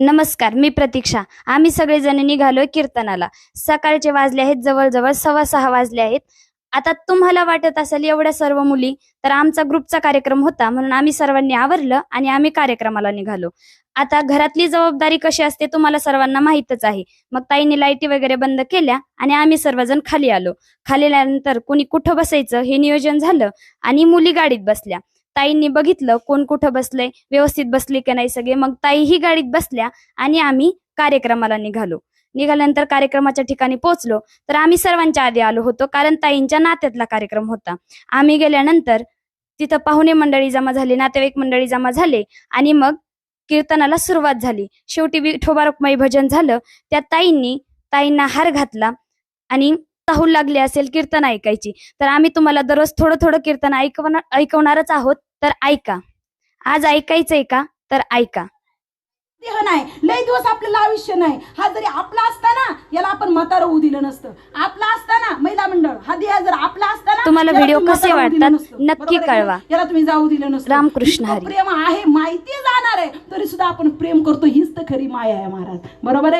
नमस्कार मी प्रतीक्षा. आम्ही सगळेजण निघालोय कीर्तनाला. सकाळचे वाजले आहेत जवळजवळ सव्वा सहा वाजले आहेत. आता तुम्हाला वाटत असेल एवढ्या सर्व मुली तर आमचा ग्रुपचा कार्यक्रम होता म्हणून आम्ही सर्वांनी आवरलं आणि आम्ही कार्यक्रमाला निघालो. आता घरातली जबाबदारी कशी असते तुम्हाला सर्वांना माहीतच आहे. मग ताईने लाईटी वगैरे बंद केल्या आणि आम्ही सर्वजण खाली आलो. खाली आल्यानंतर कोणी कुठं बसायचं हे नियोजन झालं आणि मुली गाडीत बसल्या. ताईंनी बघितलं कोण कुठं बसलंय व्यवस्थित बसले की नाही सगळे. मग ताई ही गाडीत बसल्या आणि आम्ही कार्यक्रमाला निघालो. निघाल्यानंतर कार्यक्रमाच्या ठिकाणी पोहोचलो. तर आम्ही सर्वांच्या आधी आलो होतो कारण ताईंच्या नात्यातला कार्यक्रम होता. आम्ही गेल्यानंतर तिथं पाहुणे मंडळी जमा झाली नातेवाईक मंडळी जमा झाले आणि मग कीर्तनाला सुरुवात झाली. शेवटी विठोबा रुक्माई भजन झालं. त्या ताईंनी ताईंना हार घातला आणि ताहूल लागली असेल कीर्तन ऐकायची. तर आम्ही तुम्हाला दररोज थोडं थोडं कीर्तन ऐकवणार ऐकवणारच आहोत. तर ऐका आज ऐकायचंय का तर ऐका देह नाही लय दिवस आपल्याला आयुष्य नाही हा जरी आपला असताना याला आपण म्हातारं होऊ दिलं नसतं आपला असताना महिला मंडळ हा देह जर आपला असताना तुम्हाला याला व्हिडिओ तुम्ही कसे म्हातारं होऊ दिलं वाटतात? नसतं. नक्की बरोबर आहे की कळवा. नाही? याला तुम्ही जाऊ दिलं नसतं रामकृष्ण इतकं हरी. प्रेम आहे माहिती जाणार आहे तरी सुद्धा आपण प्रेम करतो हीच तर खरी माया आहे महाराज बरोबर आहे